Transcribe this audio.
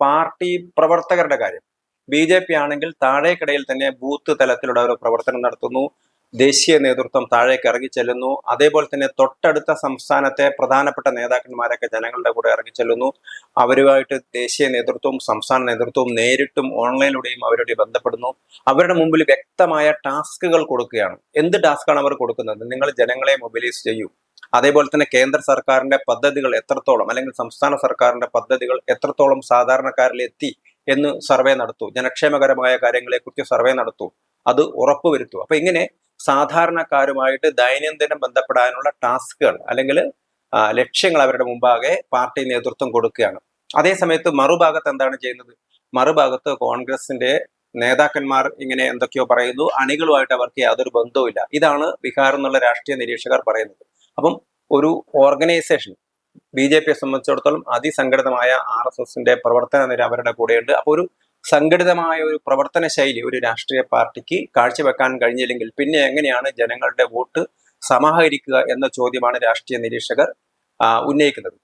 Party പ്രവർത്തകരുടെ കാര്യം. B J P ആണെങ്കിൽ താഴേക്കിടയിൽ തന്നെ ബൂത്ത് തലത്തിലുള്ള ഒരു പ്രവർത്തനം നടത്തുന്നു. ദേശീയ നേതൃത്വം താഴേക്ക് ഇറങ്ങിച്ചെല്ലുന്നു. അതേപോലെ തന്നെ തൊട്ടടുത്ത സംസ്ഥാനത്തെ പ്രധാനപ്പെട്ട നേതാക്കന്മാരൊക്കെ ജനങ്ങളുടെ കൂടെ ഇറങ്ങിച്ചെല്ലുന്നു. അവരുമായിട്ട് ദേശീയ നേതൃത്വവും സംസ്ഥാന നേതൃത്വവും നേരിട്ടും ഓൺലൈനിലൂടെയും അവരുടെ ബന്ധപ്പെടുന്നു. അവരുടെ മുമ്പിൽ വ്യക്തമായ ടാസ്കുകൾ കൊടുക്കുകയാണ്. എന്ത് ടാസ്കാണ് അവർ കൊടുക്കുന്നത്? നിങ്ങൾ ജനങ്ങളെ മൊബിലൈസ് ചെയ്യൂ. അതേപോലെ തന്നെ കേന്ദ്ര സർക്കാരിന്റെ പദ്ധതികൾ എത്രത്തോളം അല്ലെങ്കിൽ സംസ്ഥാന സർക്കാരിന്റെ പദ്ധതികൾ എത്രത്തോളം സാധാരണക്കാരിൽ എത്തി എന്ന് സർവേ നടത്തു. ജനക്ഷേമകരമായ കാര്യങ്ങളെ കുറിച്ച് സർവേ നടത്തു. അത് ഉറപ്പുവരുത്തു അപ്പൊ ഇങ്ങനെ സാധാരണക്കാരുമായിട്ട് ദൈനംദിനം ബന്ധപ്പെടാനുള്ള ടാസ്കുകൾ അല്ലെങ്കിൽ ലക്ഷ്യങ്ങൾ അവരുടെ മുമ്പാകെ പാർട്ടി നേതൃത്വം കൊടുക്കുകയാണ്. അതേസമയത്ത് മറുഭാഗത്ത് എന്താണ് ചെയ്യുന്നത്? മറുഭാഗത്ത് കോൺഗ്രസിന്റെ നേതാക്കന്മാർ ഇങ്ങനെ എന്തൊക്കെയോ പറയുന്നു. അണികളുമായിട്ട് അവർക്ക് യാതൊരു ബന്ധവുമില്ല. ഇതാണ് ബീഹാർ എന്നുള്ള രാഷ്ട്രീയ നിരീക്ഷകർ പറയുന്നത്. അപ്പം ഒരു ഓർഗനൈസേഷൻ ബി ജെ പിയെ സംബന്ധിച്ചിടത്തോളം അതിസംഘടിതമായ ആർ എസ് എസിന്റെ പ്രവർത്തന നിര അവരുടെ കൂടെയുണ്ട്. അപ്പോൾ ഒരു സംഘടിതമായ ഒരു പ്രവർത്തന ശൈലി ഒരു രാഷ്ട്രീയ പാർട്ടിക്ക് കാഴ്ചവെക്കാൻ കഴിഞ്ഞില്ലെങ്കിൽ പിന്നെ എങ്ങനെയാണ് ജനങ്ങളുടെ വോട്ട് സമാഹരിക്കുക എന്ന ചോദ്യമാണ് രാഷ്ട്രീയ നിരീക്ഷകർ ഉന്നയിക്കുന്നത്.